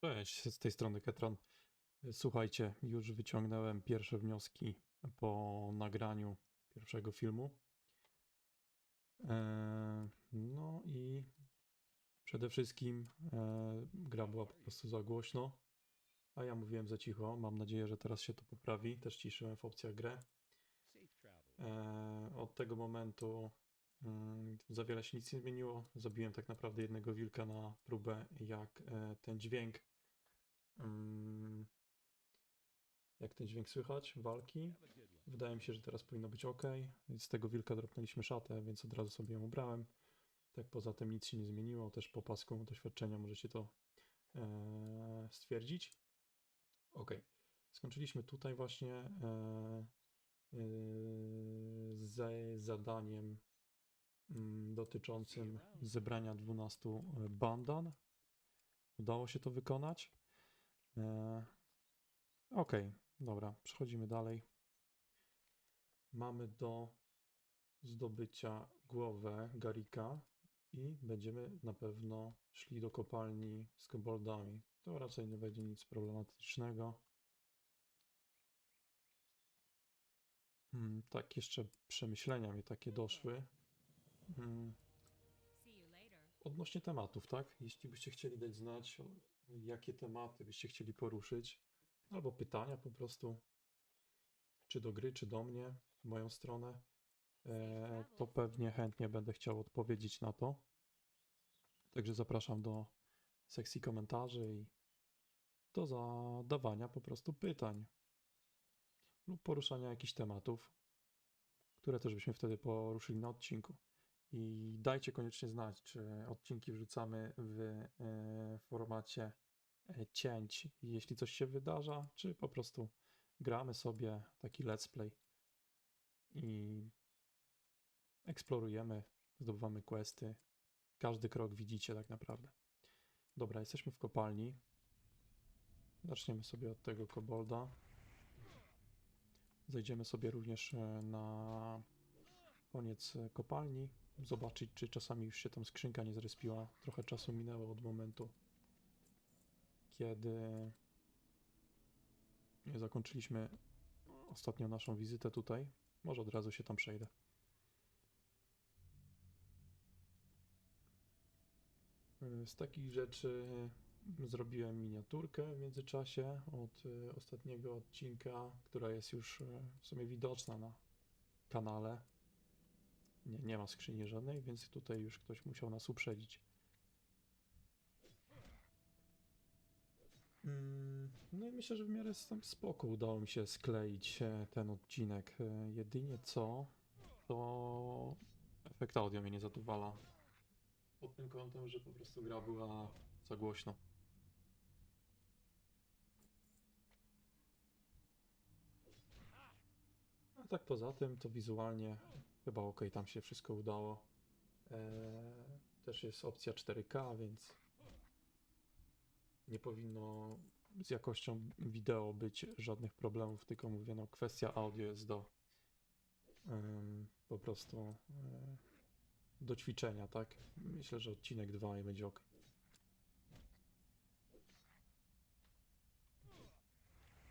Cześć, z tej strony Ketron. Słuchajcie, już wyciągnąłem pierwsze wnioski po nagraniu pierwszego filmu. Eee, No i przede wszystkim e, gra była po prostu za głośno, a ja mówiłem za cicho. Mam nadzieję, że teraz się to poprawi. Też ciszyłem w opcjach grę. Eee, Od tego momentu mm, za wiele się nic nie zmieniło. Zabiłem tak naprawdę jednego wilka na próbę, jak e, ten dźwięk Jak ten dźwięk słychać? Walki. Wydaje mi się, że teraz powinno być ok. Z tego wilka dropnęliśmy szatę, więc od razu sobie ją ubrałem. Tak poza tym nic się nie zmieniło. Też po pasku doświadczenia możecie to e, stwierdzić. Ok. Skończyliśmy tutaj właśnie e, e, z zadaniem mm, dotyczącym zebrania 12 bandan. Udało się to wykonać. E, Okej, dobra, przechodzimy dalej. Mamy do zdobycia głowę Garika i będziemy na pewno szli do kopalni z koboldami. To raczej nie będzie nic problematycznego. Hmm, tak, jeszcze przemyślenia mi takie doszły. Hmm. Odnośnie tematów, tak? Jeśli byście chcieli dać znać, jakie tematy byście chcieli poruszyć, albo pytania po prostu, czy do gry, czy do mnie, w moją stronę, e, to pewnie chętnie będę chciał odpowiedzieć na to. Także zapraszam do sekcji komentarzy i do zadawania po prostu pytań lub poruszania jakichś tematów, które też byśmy wtedy poruszyli na odcinku. I dajcie koniecznie znać, czy odcinki wrzucamy w e, formacie e, cięć, jeśli coś się wydarza, czy po prostu gramy sobie taki let's play i eksplorujemy, zdobywamy questy. Każdy krok widzicie tak naprawdę. Dobra, jesteśmy w kopalni. Zaczniemy sobie od tego kobolda. Zejdziemy sobie również e, na koniec kopalni. Zobaczyć, czy czasami już się tam skrzynka nie zrespiła. Trochę czasu minęło od momentu, kiedy zakończyliśmy ostatnio naszą wizytę tutaj. Może od razu się tam przejdę. Z takich rzeczy zrobiłem miniaturkę w międzyczasie od e, ostatniego odcinka, która jest już e, w sumie widoczna na kanale. Nie, nie ma skrzyni żadnej, więc tutaj już ktoś musiał nas uprzedzić. Mm, No i myślę, że w miarę tam spoko udało mi się skleić e, ten odcinek. E, Jedynie co, to efekt audio mnie nie zadowala. Pod tym kątem, że po prostu gra była za głośno. A tak poza tym, to wizualnie chyba ok, tam się wszystko udało. Eee, też jest opcja 4K, więc nie powinno z jakością wideo być żadnych problemów, tylko mówię, no kwestia audio jest do em, po prostu e, do ćwiczenia, tak? Myślę, że odcinek 2 i będzie ok.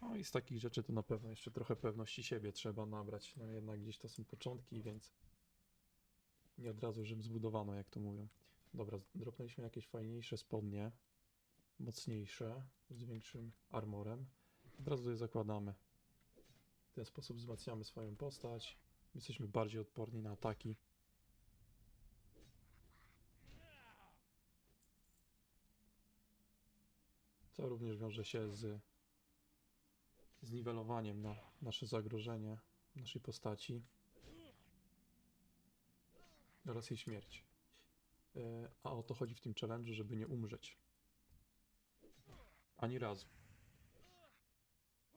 No i z takich rzeczy to na pewno jeszcze trochę pewności siebie trzeba nabrać. No jednak gdzieś to są początki, więc nie od razu Rzym zbudowano, jak to mówią. Dobra, dropnęliśmy jakieś fajniejsze spodnie, mocniejsze, z większym armorem. Od razu je zakładamy. W ten sposób wzmacniamy swoją postać. Jesteśmy bardziej odporni na ataki. Co również wiąże się z zniwelowaniem na nasze zagrożenie naszej postaci oraz jej śmierć. E, A o to chodzi w tym challenge'u, żeby nie umrzeć. Ani razu.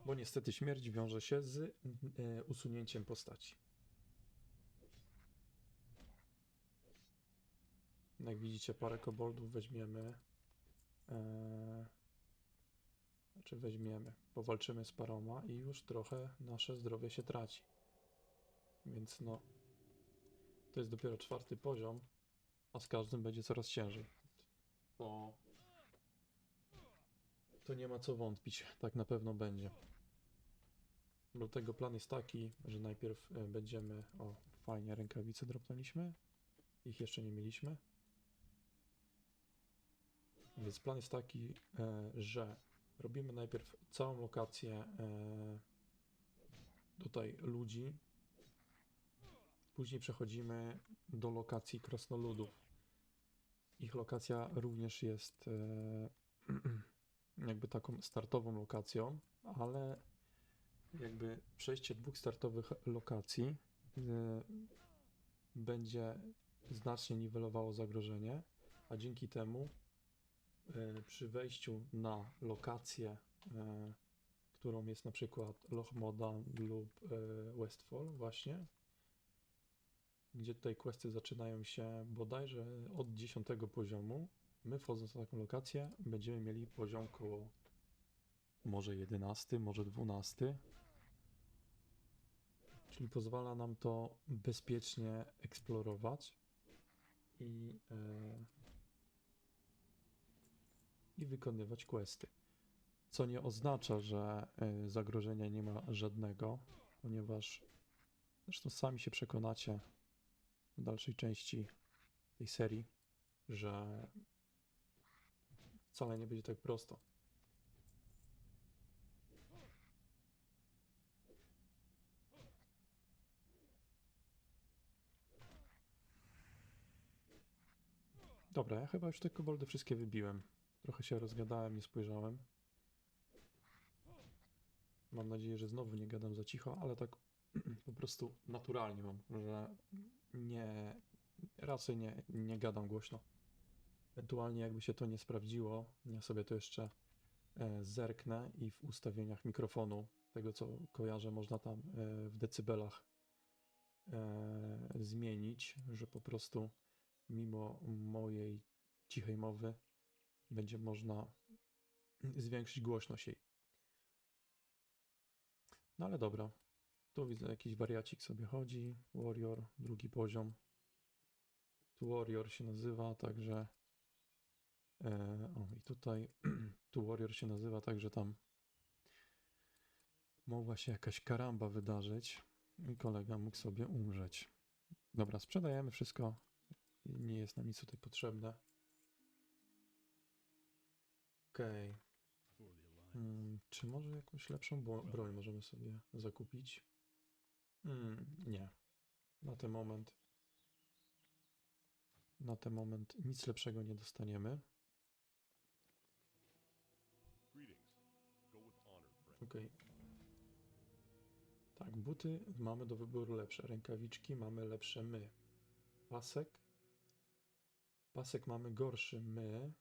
Bo niestety śmierć wiąże się z e, usunięciem postaci. Jak widzicie, parę koboldów weźmiemy. E, znaczy weźmiemy, powalczymy z paroma i już trochę nasze zdrowie się traci. Więc no, to jest dopiero czwarty poziom, a z każdym będzie coraz ciężej. To to nie ma co wątpić, tak na pewno będzie. Dlatego plan jest taki, że najpierw e, będziemy. O, fajnie, rękawice dropnęliśmy. Ich jeszcze nie mieliśmy. Więc plan jest taki, e, że robimy najpierw całą lokację e, tutaj ludzi. Później przechodzimy do lokacji krasnoludów. Ich lokacja również jest e, jakby taką startową lokacją, ale jakby przejście dwóch startowych lokacji e, będzie znacznie niwelowało zagrożenie, a dzięki temu przy wejściu na lokację, e, którą jest na przykład Loch Modan lub e, Westfall właśnie, gdzie tutaj questy zaczynają się bodajże od 10 poziomu, my wchodząc na taką lokację będziemy mieli poziom koło może 11, może 12. Czyli pozwala nam to bezpiecznie eksplorować i, e, i wykonywać questy. Co nie oznacza, że e, zagrożenia nie ma żadnego, ponieważ zresztą sami się przekonacie w dalszej części tej serii, że wcale nie będzie tak prosto. Dobra, ja chyba już te koboldy wszystkie wybiłem. Trochę się rozgadałem, nie spojrzałem. Mam nadzieję, że znowu nie gadam za cicho, ale tak po prostu naturalnie mam, że nie, raczej nie, nie gadam głośno. Ewentualnie jakby się to nie sprawdziło, ja sobie to jeszcze e, zerknę i w ustawieniach mikrofonu, tego co kojarzę, można tam e, w decybelach e, zmienić, że po prostu mimo mojej cichej mowy będzie można zwiększyć głośność jej. No ale dobra. Tu widzę jakiś wariacik sobie chodzi. Warrior, drugi poziom. Tu Warrior się nazywa, także. E, o, i tutaj tu Warrior się nazywa, także tam mogła się jakaś karamba wydarzyć i kolega mógł sobie umrzeć. Dobra, sprzedajemy wszystko. Nie jest nam nic tutaj potrzebne. Okej. Mm, czy może jakąś lepszą broń możemy sobie zakupić? Mm, nie. Na ten moment. Na ten moment nic lepszego nie dostaniemy. Okej. Tak, buty mamy do wyboru lepsze. Rękawiczki mamy lepsze my. Pasek. Pasek mamy gorszy my.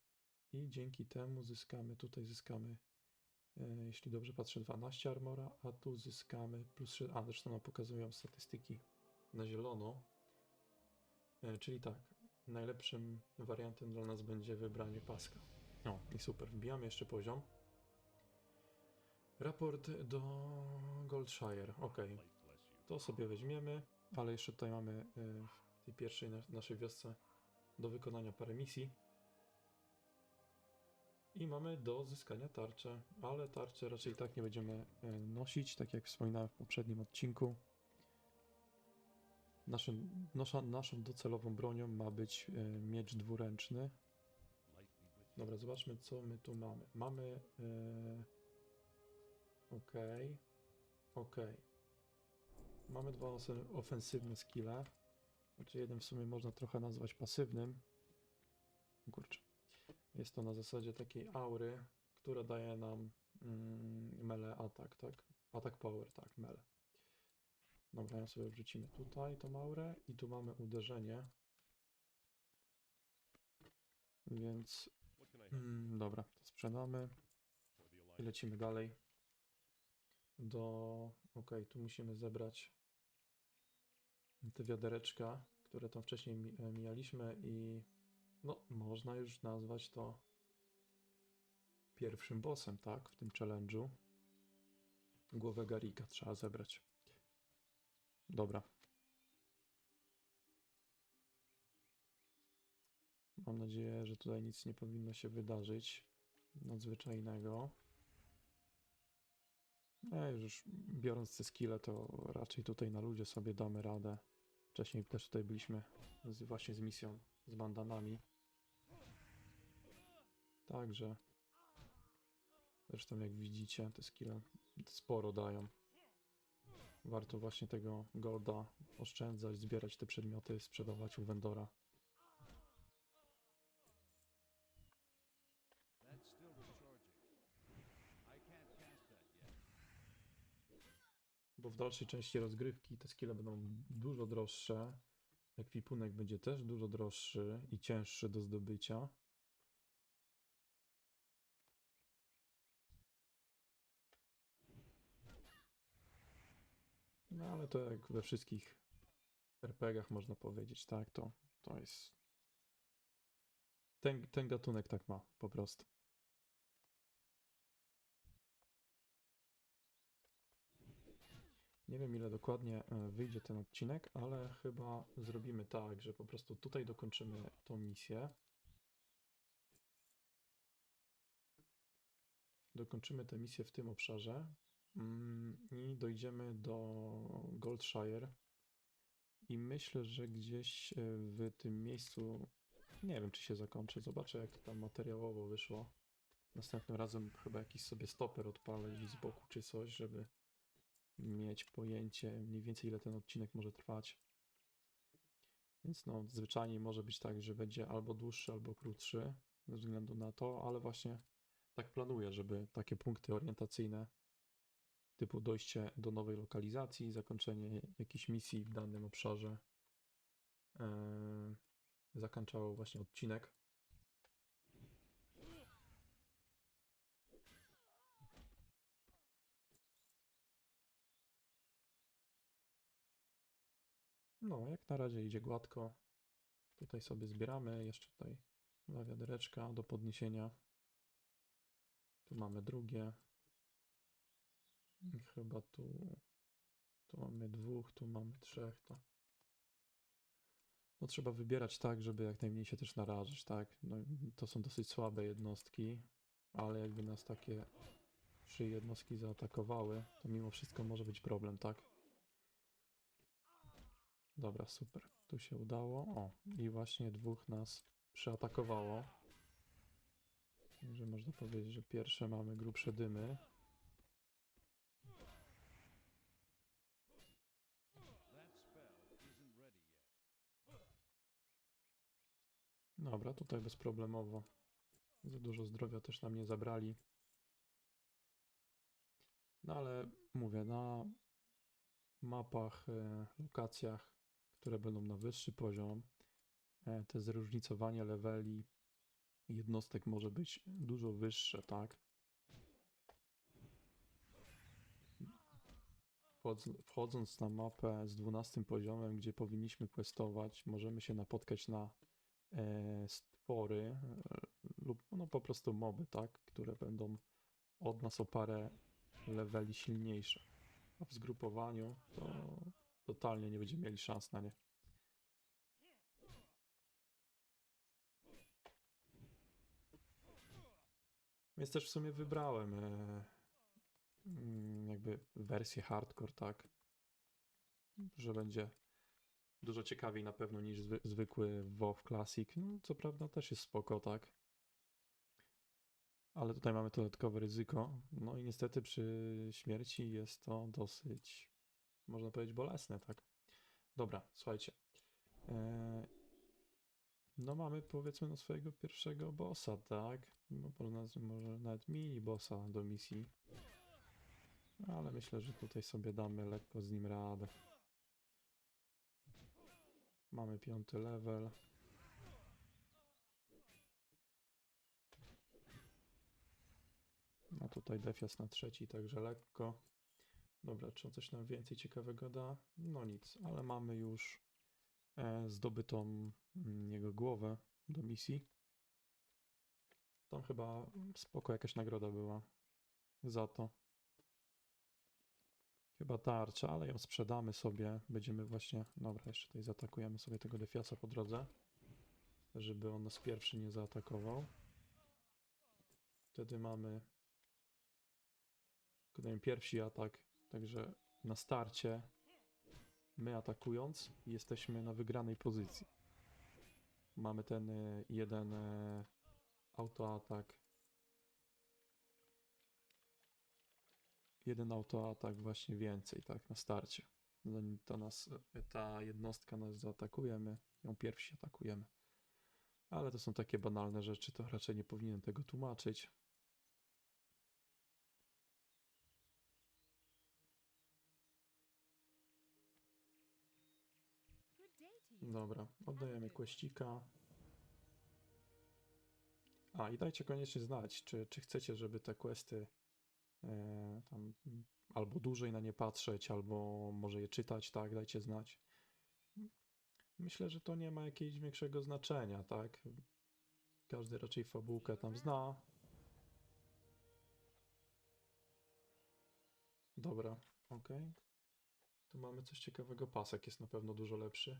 I dzięki temu zyskamy, tutaj zyskamy, e, jeśli dobrze patrzę, 12 armora, a tu zyskamy plus 6, a zresztą nam pokazują statystyki na zielono. E, Czyli tak, najlepszym wariantem dla nas będzie wybranie paska. O, i super, wbijamy jeszcze poziom. Raport do Goldshire, ok. To sobie weźmiemy, ale jeszcze tutaj mamy e, w tej pierwszej na- naszej wiosce do wykonania parę misji. I mamy do zyskania tarczę, ale tarczę raczej tak nie będziemy e, nosić, tak jak wspominałem w poprzednim odcinku. Naszym, naszą docelową bronią ma być e, miecz dwuręczny. Dobra, zobaczmy co my tu mamy. Mamy... E, Okej. Okej. Mamy dwa ofensywne skille. Znaczy jeden w sumie można trochę nazwać pasywnym. Kurczę. Jest to na zasadzie takiej aury, która daje nam mm, melee atak, tak? Atak power, tak, melee. Dobra, ja sobie wrzucimy tutaj tą aurę i tu mamy uderzenie. Więc mm, dobra, to sprzedamy i lecimy dalej. Do... Ok, tu musimy zebrać te wiadereczka, które tam wcześniej e, mijaliśmy i no, można już nazwać to pierwszym bossem, tak? W tym challenge'u. Głowę Garika trzeba zebrać. Dobra. Mam nadzieję, że tutaj nic nie powinno się wydarzyć. nadzwyczajnego. No już biorąc te skille, to raczej tutaj na ludzie sobie damy radę. Wcześniej też tutaj byliśmy z, właśnie z misją z bandanami. Także zresztą jak widzicie, te skille sporo dają. Warto właśnie tego golda oszczędzać, zbierać te przedmioty, sprzedawać u vendora. Bo w dalszej części rozgrywki te skille będą dużo droższe. Ekwipunek będzie też dużo droższy i cięższy do zdobycia. No ale to jak we wszystkich RPGach można powiedzieć, tak? To, to jest. Ten, ten gatunek tak ma po prostu. Nie wiem ile dokładnie e, wyjdzie ten odcinek, ale chyba zrobimy tak, że po prostu tutaj dokończymy tą misję. Dokończymy tę misję w tym obszarze mm, i dojdziemy do Goldshire. I myślę, że gdzieś e, w tym miejscu, nie wiem czy się zakończy, zobaczę jak to tam materiałowo wyszło. Następnym razem chyba jakiś sobie stoper odpalę z boku czy coś, żeby mieć pojęcie mniej więcej ile ten odcinek może trwać. Więc no, zwyczajnie może być tak, że będzie albo dłuższy, albo krótszy, ze względu na to, ale właśnie tak planuję, żeby takie punkty orientacyjne, typu dojście do nowej lokalizacji, zakończenie jakiejś misji w danym obszarze, yy, zakończało właśnie odcinek. No, jak na razie idzie gładko. Tutaj sobie zbieramy. Jeszcze tutaj dwa wiadereczka do podniesienia. Tu mamy drugie. Chyba tu. Tu mamy dwóch, tu mamy trzech. To. No trzeba wybierać tak, żeby jak najmniej się też narażyć, tak? No, to są dosyć słabe jednostki, ale jakby nas takie trzy jednostki zaatakowały, to mimo wszystko może być problem, tak? Dobra, super. Tu się udało. O, i właśnie dwóch nas przeatakowało. Także można powiedzieć, że pierwsze mamy grubsze dymy. Dobra, tutaj bezproblemowo. Za dużo zdrowia też nam nie zabrali. No ale mówię, na mapach, e, lokacjach, które będą na wyższy poziom, e, te zróżnicowanie leveli jednostek może być dużo wyższe, tak? Wchodz- Wchodząc na mapę z 12 poziomem, gdzie powinniśmy questować, możemy się napotkać na e, stwory e, lub no po prostu moby, tak, które będą od nas o parę leveli silniejsze. A w zgrupowaniu to totalnie nie będziemy mieli szans na nie. Więc też w sumie wybrałem e, mm, jakby wersję hardcore, tak, że będzie dużo ciekawiej na pewno niż zwy, zwykły WoW Classic. No, co prawda też jest spoko, tak? Ale tutaj mamy dodatkowe ryzyko. No i niestety przy śmierci jest to dosyć, można powiedzieć, bolesne, tak? Dobra, słuchajcie. E, no mamy powiedzmy no swojego pierwszego bossa, tak? No, można, może nawet mini bossa do misji. Ale myślę, że tutaj sobie damy lekko z nim radę. Mamy piąty level. A tutaj defias na trzeci, także lekko. Dobra, czy on coś nam więcej ciekawego da? No nic, ale mamy już e, zdobytą mm, jego głowę do misji. Tam chyba spoko jakaś nagroda była za to. Chyba tarcza, ale ją sprzedamy sobie. Będziemy właśnie. Dobra, jeszcze tutaj zaatakujemy sobie tego defiasa po drodze. Żeby on nas pierwszy nie zaatakował. wtedy mamy wykonujemy pierwszy atak, także na starcie my atakując jesteśmy na wygranej pozycji. Mamy ten e, jeden e, autoatak. Jeden autoatak właśnie więcej, tak, na starcie. Zanim to nas, e, ta jednostka nas zaatakuje, my ją pierwsi atakujemy. Ale to są takie banalne rzeczy, to raczej nie powinienem tego tłumaczyć. Dobra, oddajemy kłeścika. A i dajcie koniecznie znać, czy, czy chcecie, żeby te questy e, tam albo dłużej na nie patrzeć, albo może je czytać, tak? Dajcie znać. Myślę, że to nie ma jakiegoś większego znaczenia, tak? Każdy raczej fabułkę tam zna. Dobra, ok. Tu mamy coś ciekawego. Pasek jest na pewno dużo lepszy.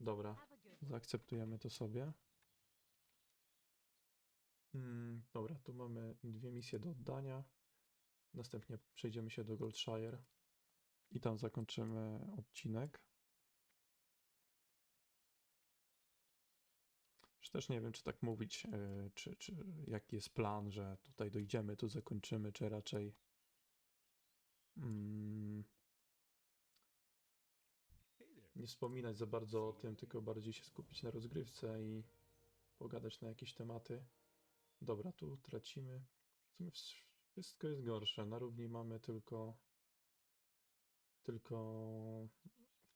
Dobra, zaakceptujemy to sobie. Mm, dobra, tu mamy dwie misje do oddania. Następnie przejdziemy się do Goldshire i tam zakończymy odcinek. Już też nie wiem, czy tak mówić, yy, czy, czy jaki jest plan, że tutaj dojdziemy, tu zakończymy, czy raczej mm. Nie wspominać za bardzo o tym, tylko bardziej się skupić na rozgrywce i pogadać na jakieś tematy. Dobra, tu tracimy. W sumie wsz- wszystko jest gorsze. Na równi mamy tylko tylko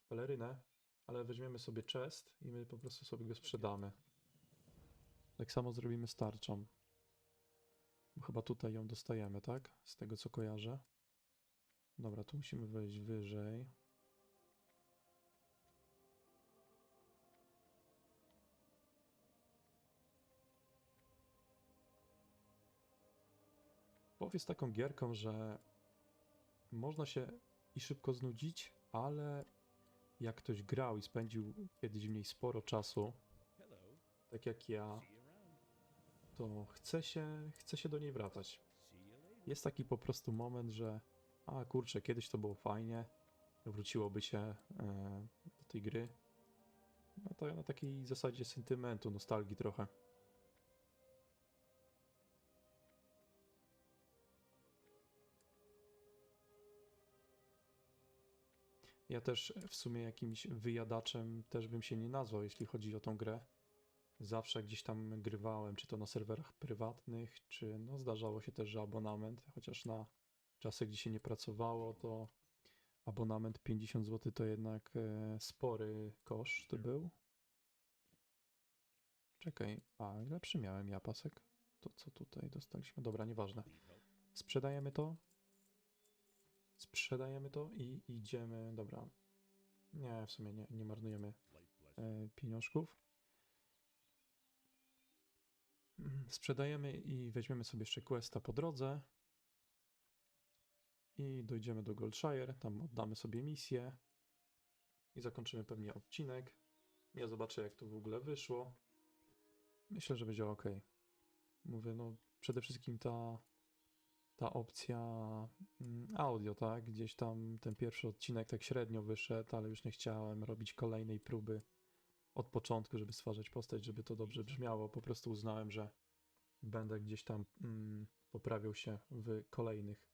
pelerynę, ale weźmiemy sobie chest i my po prostu sobie go sprzedamy. Tak samo zrobimy z tarczą. Bo chyba tutaj ją dostajemy, tak? Z tego co kojarzę. Dobra, tu musimy wejść wyżej. WoW jest taką gierką, że można się i szybko znudzić, ale jak ktoś grał i spędził kiedyś w niej sporo czasu, tak jak ja, to chce się, chce się do niej wracać. Jest taki po prostu moment, że a kurczę, kiedyś to było fajnie, wróciłoby się e, do tej gry. No to na takiej zasadzie sentymentu, nostalgii trochę. Ja też w sumie jakimś wyjadaczem też bym się nie nazwał, jeśli chodzi o tą grę. Zawsze gdzieś tam grywałem, czy to na serwerach prywatnych, czy no zdarzało się też, że abonament, chociaż na czasy, gdzie się nie pracowało, to abonament 50 zł to jednak e, spory koszt był. Czekaj, a lepszy miałem ja pasek. To co tutaj dostaliśmy? Dobra, nieważne. Sprzedajemy to. Sprzedajemy to i idziemy. Dobra. Nie, w sumie nie, nie marnujemy e, pieniążków. Mm, Sprzedajemy i weźmiemy sobie jeszcze questa po drodze. I dojdziemy do Goldshire, tam oddamy sobie misję. I zakończymy pewnie odcinek. Ja zobaczę jak to w ogóle wyszło. Myślę, że będzie ok. Mówię, no przede wszystkim ta, ta opcja mm, audio, tak? Gdzieś tam ten pierwszy odcinek tak średnio wyszedł, ale już nie chciałem robić kolejnej próby od początku, żeby stwarzać postać, żeby to dobrze brzmiało. Po prostu uznałem, że będę gdzieś tam mm, poprawiał się w kolejnych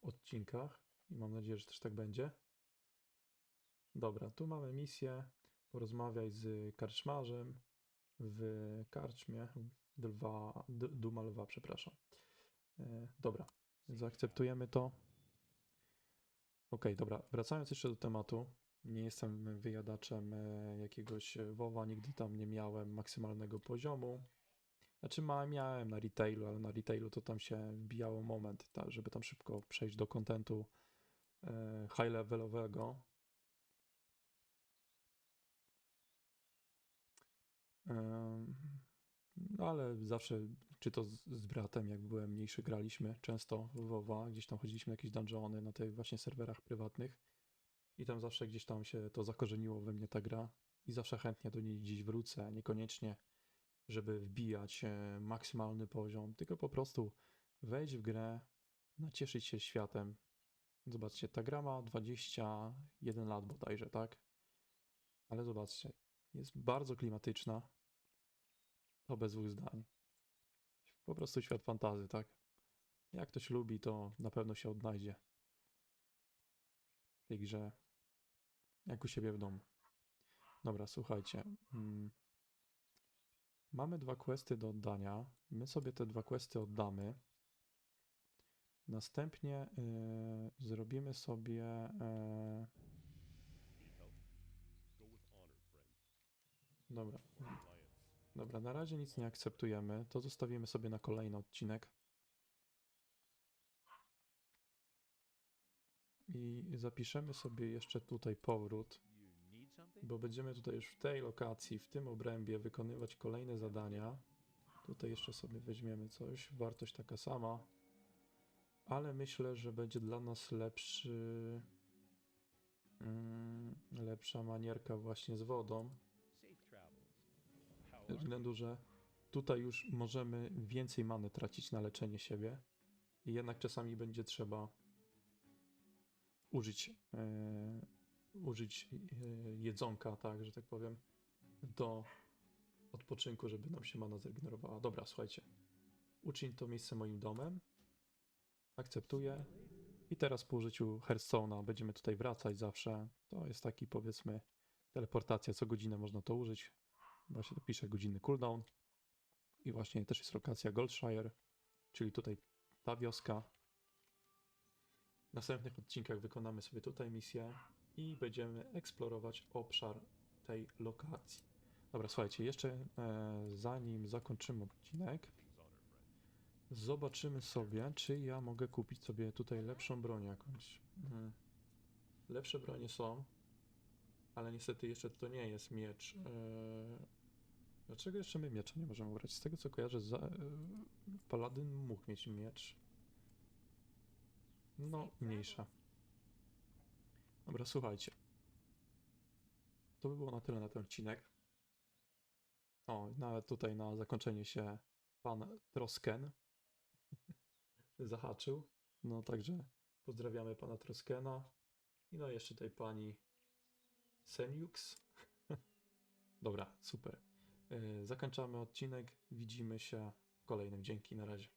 odcinkach i mam nadzieję, że też tak będzie. Dobra, tu mamy misję. Porozmawiaj z karczmarzem w karczmie. Lwa, D- Duma Lwa, przepraszam. E, dobra, zaakceptujemy to. Okej, dobra, wracając jeszcze do tematu. Nie jestem wyjadaczem e, jakiegoś e, WoWa, nigdy tam nie miałem maksymalnego poziomu. Znaczy miałem na retailu, ale na retailu to tam się wbijało moment, ta, żeby tam szybko przejść do kontentu high levelowego. No ale zawsze, czy to z, z bratem, jak byłem mniejszy, graliśmy często w WoWa, gdzieś tam chodziliśmy na jakieś dungeony na tych właśnie serwerach prywatnych i tam zawsze gdzieś tam się to zakorzeniło we mnie ta gra i zawsze chętnie do niej gdzieś wrócę, niekoniecznie żeby wbijać e, maksymalny poziom, tylko po prostu wejść w grę, nacieszyć się światem. Zobaczcie, ta gra ma 21 lat bodajże, tak? Ale zobaczcie, jest bardzo klimatyczna. To bez dwóch zdań. Po prostu świat fantazy, tak? Jak ktoś lubi, to na pewno się odnajdzie w tej grze, jak u siebie w domu. Dobra, słuchajcie. mm, Mamy dwa questy do oddania. My sobie te dwa questy oddamy. Następnie y, zrobimy sobie. e, dobra. Dobra, na razie nic nie akceptujemy. To zostawimy sobie na kolejny odcinek. I zapiszemy sobie jeszcze tutaj powrót, bo będziemy tutaj już w tej lokacji, w tym obrębie wykonywać kolejne zadania. Tutaj jeszcze sobie weźmiemy coś, wartość taka sama, ale myślę, że będzie dla nas lepszy, mm, lepsza manierka właśnie z wodą. Ze względu, że tutaj już możemy więcej many tracić na leczenie siebie i jednak czasami będzie trzeba użyć, e, użyć e, jedzonka, tak, że tak powiem, do odpoczynku, żeby nam się mana zregenerowała. Dobra, słuchajcie. Uczyń to miejsce moim domem. Akceptuję. I teraz po użyciu Hearthstone'a będziemy tutaj wracać zawsze. To jest taki powiedzmy teleportacja, co godzinę można to użyć. Właśnie to pisze godzinny cooldown. I właśnie też jest lokacja Goldshire, czyli tutaj ta wioska. W następnych odcinkach wykonamy sobie tutaj misję i będziemy eksplorować obszar tej lokacji. Dobra, słuchajcie, jeszcze e, zanim zakończymy odcinek, zobaczymy sobie, czy ja mogę kupić sobie tutaj lepszą broń jakąś. Mhm. Lepsze bronie są, ale niestety jeszcze to nie jest miecz. E, Dlaczego jeszcze my miecza nie możemy ubrać? Z tego co kojarzę, za, e, Paladyn mógł mieć miecz. No, mniejsza. Dobra, słuchajcie. To by było na tyle na ten odcinek. O, nawet tutaj na zakończenie się pan Trosken zahaczył. No, także pozdrawiamy pana Troskena. I no jeszcze tej pani Seniux. Dobra, super. Yy, Zakończamy odcinek. Widzimy się w kolejnym. Dzięki, na razie.